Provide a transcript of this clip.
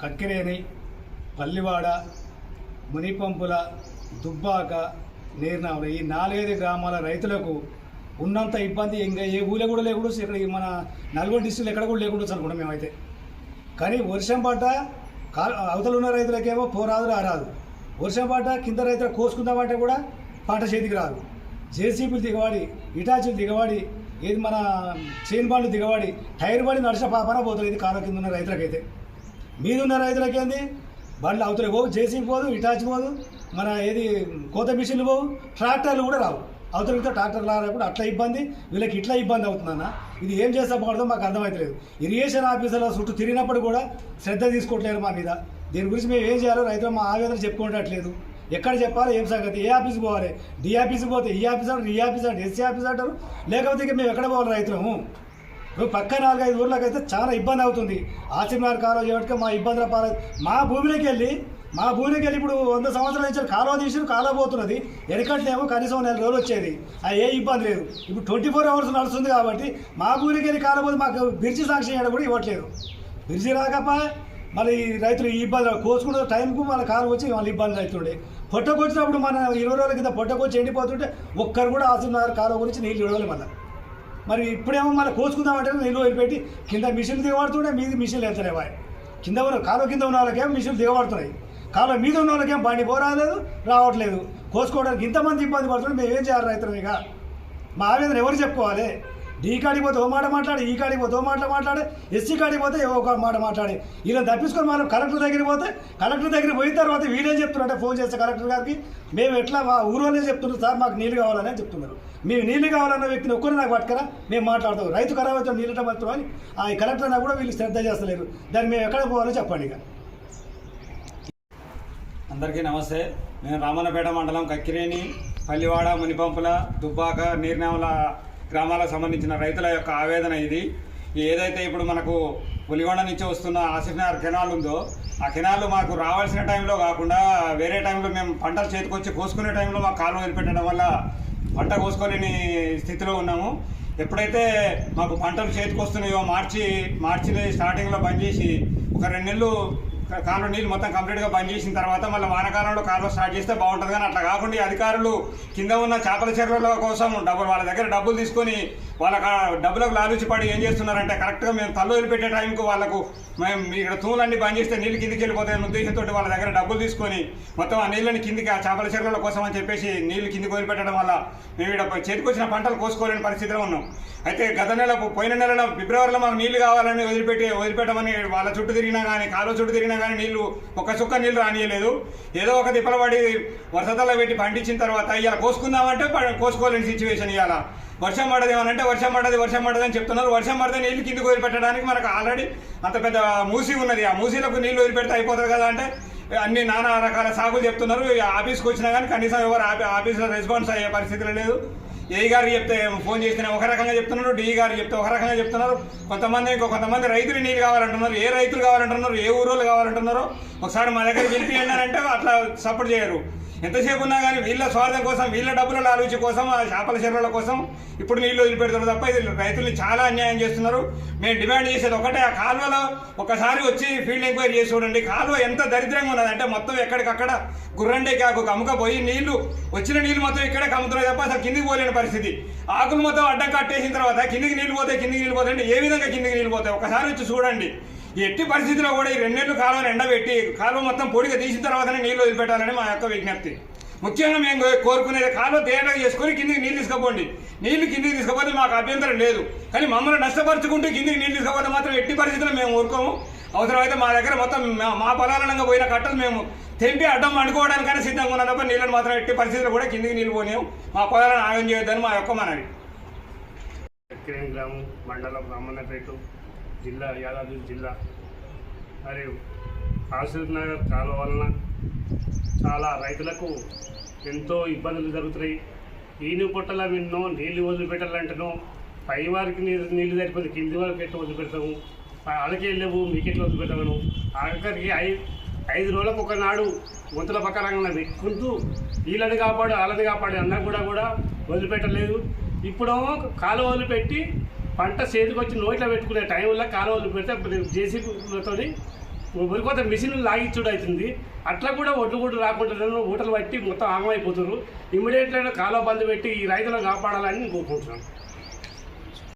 కక్కిరేని పల్లివాడ మునిపంపుల దుబ్బాక నేర్నావల ఈ నాలుగైదు గ్రామాల రైతులకు ఉన్నంత ఇబ్బంది ఇంకా ఏ ఊళ్ళో కూడా లేకుండా ఇక్కడ మన నల్గొండ డిస్టిక్లో ఎక్కడ కూడా లేకుండా అనుకుంటాం మేమైతే. కానీ వర్షం పడ్డ కాలు అవతల ఉన్న రైతులకేమో పోరాదు రారాదు వర్షం పడ్డ కింద రైతులు కోసుకుందామంటే కూడా పంట చేతికి రాదు. జేసీబీలు దిగవాడి ఇటాచీలు దిగవాడి ఏది మన చైన్ బాండ్లు దిగవాడి టైర్ బండి నడిచిన పాపన పోతుంది ఇది కాలం కింద ఉన్న రైతులకైతే. మీదున్న రైతులకేంది బండ్లు అవతల పోవు జేసీబీ పోదు ఇటాచి పోదు మన ఏది కోత మిషన్లు పోవు ట్రాక్టర్లు కూడా రావు. అవతలతో ట్రాక్టర్లు రానప్పుడు అట్లా ఇబ్బంది వీళ్ళకి ఇట్లా ఇబ్బంది అవుతుందన్న ఇది ఏం చేస్తే మాకు అర్థమవుతలేదు ఇరిగేషన్ ఆఫీసర్ల చుట్టూ తిరిగినప్పుడు కూడా శ్రద్ధ తీసుకోవట్లేదు మా మీద. దీని గురించి మేము ఏం చేయాలో రైతులు మా ఆవేదన చెప్పుకోవట్లేదు ఎక్కడ చెప్పాలి ఏం సంగతి? ఏ ఆఫీస్కి పోవాలి? డి ఆఫీస్కి పోతే ఈ ఆఫీస్ అంటారు ఈ ఆఫీస్ అంటారు ఎస్సీ ఆఫీస్ అంటారు? లేకపోతే ఇక మేము ఎక్కడ పోవాలి రైతులము? ఇప్పుడు పక్క నాలుగైదు ఊర్లకైతే చాలా ఇబ్బంది అవుతుంది. ఆసిమార్ కాలువ చేయడానికి మా ఇబ్బందుల పాల మా భూమిలోకి వెళ్ళి మా భూమికి వెళ్ళి ఇప్పుడు వంద సంవత్సరాల నుంచి కాలువ తీసి కాలువ పోతున్నది. ఎనకట్లేమో కనీసం నెల రోజులు వచ్చేది. అది ఏ ఇబ్బంది లేదు. ఇప్పుడు ట్వంటీ ఫోర్ అవర్స్ నడుస్తుంది కాబట్టి మా భూమికి వెళ్ళి కాలువ పోతే మాకు బిర్చి సాక్షి చేయడం కూడా ఇవ్వట్లేదు. బిర్చి రాకపా మళ్ళీ ఈ రైతులు ఈ ఇబ్బంది కోసుకున్న టైంకు మన కాలు వచ్చి మళ్ళీ ఇబ్బంది అవుతుండే. పొట్టకొచ్చినప్పుడు మన ఇరవై రోజుల కింద పొట్టకొచ్చి ఎండిపోతుంటే ఒక్కరు కూడా ఆసినారు కాలువ గురించి నీళ్ళు ఇవ్వాలి మళ్ళీ. మరి ఇప్పుడేమో మళ్ళీ కోసుకుందామంటే నీళ్ళు వదిలిపెట్టి కింద మిషన్లు దిగబడుతుండే మీది మిషన్లు వెళ్తలేవా కింద ఉన్న కాలువ కింద ఉన్న వాళ్ళకేమో మిషన్లు దిగబడుతున్నాయి. కాలువ మీద ఉన్న వాళ్ళకేం బండి పోరాలేదు రావట్లేదు. కోసుకోవడానికి ఇంతమంది ఇబ్బంది పడుతుండే మేము ఏం చేయాలి రైతులు ఇక? మా ఆవేదన ఎవరు చెప్పుకోవాలి? డీ కాడికి పోతే ఓ మాట మాట్లాడి ఈ కాడికి పోతే ఓ మాట మాట్లాడి ఎస్సీ కాడికి పోతే ఏ ఒక మాట మాట్లాడి. ఇలా తప్పించుకొని మనం కలెక్టర్ దగ్గరికి పోతే కలెక్టర్ దగ్గరికి పోయిన తర్వాత వీళ్ళేం చెప్తున్నారంటే ఫోన్ చేస్తే కలెక్టర్ గారికి మేము ఎట్లా మా ఊరోనే చెప్తున్నారు సార్ మాకు నీళ్ళు కావాలని చెప్తున్నారు. మేము నీళ్ళు కావాలన్న వ్యక్తిని ఒక్కరు నాకు పట్టుకరా మేము మాట్లాడతాం. రైతు ఖరాబ్ అవుతాం నీళ్ళ పడుతున్నాం అని ఆ కలెక్టర్ అయినా కూడా వీళ్ళు శ్రద్ధ చేస్తలేరు. దాన్ని మేము ఎక్కడ పోవాలో చెప్పండి ఇక. అందరికీ నమస్తే. నేను రామన్నపేట మండలం కక్కిరేని పల్లివాడ మునిపంపుల దుబ్బాక నీర్నామల గ్రామాలకు సంబంధించిన రైతుల యొక్క ఆవేదన ఇది. ఏదైతే ఇప్పుడు మనకు పులిగొండ నుంచి వస్తున్న ఆసిఫ్నగర్ కెనాల్ ఉందో ఆ కెనాల్ మాకు రావాల్సిన టైంలో కాకుండా వేరే టైంలో మేము పంటలు చేతికొచ్చి కోసుకునే టైంలో మాకు కాలువ వదిలిపెట్టడం వల్ల పంట కోసుకోలేని స్థితిలో ఉన్నాము. ఎప్పుడైతే మాకు పంటలు చేతికి వస్తున్నాయో మార్చి మార్చి స్టార్టింగ్లో బంద్ చేసి ఒక రెండు నెలలు కాలువ నీళ్ళు మొత్తం కంప్లీట్గా బంద్ చేసిన తర్వాత మళ్ళీ వానాకాలంలో కాలువ స్టార్ట్ చేస్తే బాగుంటుంది కానీ అట్లా కాకుండా అధికారులు కింద ఉన్న చేపల చెరువుల కోసం డబ్బులు వాళ్ళ దగ్గర డబ్బులు తీసుకొని వాళ్ళ కా- డబ్బులకు లాలూచి పడి ఏం చేస్తున్నారంటే కరెక్ట్గా మేము తల్లు వదిలిపెట్టే టైంకు వాళ్ళకు మేము ఇక్కడ తూములన్నీ బంద్ చేస్తే నీళ్ళు కిందికి వెళ్ళిపోతాయని ఉద్దేశంతో వాళ్ళ దగ్గర డబ్బులు తీసుకొని మొత్తం ఆ నీళ్ళని కిందికి ఆ చేపల చెరువుల కోసం అని చెప్పేసి నీళ్ళు కిందికి వదిలిపెట్టడం వల్ల మేము ఇక్కడ చేతికొచ్చిన పంటలు కోసుకోలేని పరిస్థితిలో ఉన్నాం. అయితే గత నెల పోయిన నెలలో ఫిబ్రవరిలో మాకు నీళ్ళు కావాలని వదిలిపెట్టి వదిలిపెట్టమని వాళ్ళ చుట్టూ తిరిగినా కానీ కాలువ చుట్టూ తిరిగినా కానీ నీళ్ళు ఒక్క చుక్క నీళ్ళు రానియలేదు. ఏదో ఒక తిప్పలబడి వర్షతల్లో పెట్టి పండించిన తర్వాత ఇవాళ కోసుకుందామంటే కోసుకోలేని సిచ్యువేషన్ ఇవాళ వర్షం పడదు ఏమనంటే వర్షం పడదు వర్షం పడదు అని చెప్తున్నారు. వర్షం పడితే నీళ్ళు కిందికి వదిలిపెట్టడానికి మనకు ఆల్రెడీ అంత పెద్ద మూసి ఉన్నది. ఆ మూసీలకు నీళ్ళు వదిలిపెడితే అయిపోతుంది కదా అంటే అన్ని నానా రకాల సాగులు చెప్తున్నారు. ఈ ఆఫీస్కి వచ్చినా కానీ కనీసం ఎవరు ఆఫీస్లో రెస్పాన్స్ అయ్యే పరిస్థితులు లేదు. ఏ గారు చెప్తే ఫోన్ చేసిన ఒక రకంగా చెప్తున్నారు డి గారు చెప్తే ఒక రకంగా చెప్తున్నారు. కొంతమంది ఇంకో కొంతమంది రైతులు నీళ్ళు కావాలంటున్నారు. ఏ రైతులు కావాలంటున్నారు? ఏ ఊరోళ్ళు కావాలంటున్నారో? ఒకసారి మా దగ్గర పిలిపియండి అంటే అట్లా సపోర్ట్ చేయరు. ఎంతసేపు ఉన్నా కానీ వీళ్ళ స్వార్థం కోసం వీళ్ళ డబ్బుల లాలూచి కోసం ఆ చేపల చెరువుల కోసం ఇప్పుడు నీళ్ళు వదిలిపెడుతున్నారు తప్ప ఇది రైతుల్ని చాలా అన్యాయం చేస్తున్నారు. మేము డిమాండ్ చేసేది ఒకటే ఆ కాలువలో ఒకసారి వచ్చి ఫీల్డ్ ఎంక్వైరీ చేసి చూడండి. కాలువ ఎంత దరిద్రంగా ఉన్నది అంటే మొత్తం ఎక్కడికక్కడ గుర్రండే కాకు కమ్ముకపోయి నీళ్ళు వచ్చిన నీళ్ళు మొత్తం ఇక్కడే కమ్ముతున్నాయి తప్ప అసలు కిందికి పోలేని పరిస్థితి. ఆకులు మొత్తం అడ్డం కట్టేసిన తర్వాత కిందికి నీళ్ళు పోతాయి కిందికి నీళ్ళు పోతాయి అంటే ఏ విధంగా కిందికి నీళ్ళు పోతాయి? ఒకసారి వచ్చి చూడండి. ఎట్టి పరిస్థితిలో కూడా ఈ రెండేళ్ళు కాలువను ఎండబెట్టి కాలువ మొత్తం పొడిగా తీసిన తర్వాతనే నీళ్ళు వదిలిపెట్టాలని మా యొక్క విజ్ఞప్తి. ముఖ్యంగా మేము కోరుకునేది కాలువ తేడా చేసుకొని కిందికి నీళ్ళు తీసుకుపోండి. నీళ్ళు కిందికి తీసుకుపోతే మాకు అభ్యంతరం లేదు. కానీ మమ్మల్ని నష్టపరుచుకుంటూ కిందికి నీళ్ళు తీసుకుపోతే మాత్రం ఎట్టి పరిస్థితుల్లో మేము ఊరుకోము. అవసరమైతే మా దగ్గర మొత్తం మా- మా పొలాలంగా పోయిన కట్టలు మేము తెంపి అడ్డం అనుకోవడానికైనా సిద్ధంగా ఉన్నాం తప్ప నీళ్ళని మాత్రం ఎట్టి పరిస్థితుల్లో కూడా కిందికి నీళ్ళు పోనీయం మా పొలాలను ఆగం చేయొద్దని మా యొక్క మనవి. గ్రామం మండలం బ్రాహ్మణపేట జిల్లా యాదాద్రి జిల్లా. మరియు ఆసిఫ్ నగర్ కాలువ వలన చాలా రైతులకు ఎంతో ఇబ్బందులు జరుగుతున్నాయి. ఈను పొట్టల విన్నో నీళ్ళు వదిలిపెట్టాలంటేనో పై వారికి నీళ్ళు నీళ్ళు సరిపోతే కింది వారికి ఎట్లా వదిలిపెడతాము వాళ్ళకి వెళ్ళలేవు మీకు ఎట్లా వదిలిపెట్టాము ఆఖరికి ఐ ఐదు రోజులకు ఒకనాడు వంతుల పక్కన పెట్టుకుంటూ వీళ్ళని కాపాడు వాళ్ళని కాపాడు అన్నా కూడా కూడా వదిలిపెట్టలేదు. ఇప్పుడు కాలువ వదిలిపెట్టి పంట చేతికొచ్చి నోట్లో పెట్టుకునే టైంలో కాలువలు పెడితే జేసీబీలతో వరికోత మిషన్ లాగిచ్చుడు అవుతుంది. అట్లా కూడా ఒడ్లు కూడా రాకుండా ఊటలు పట్టి మొత్తం ఆగమైపోతున్నారు. ఇమ్మీడియట్గా కాలువ బంద్ పెట్టి ఈ రైతులను కాపాడాలని కోరుకుంటున్నాను.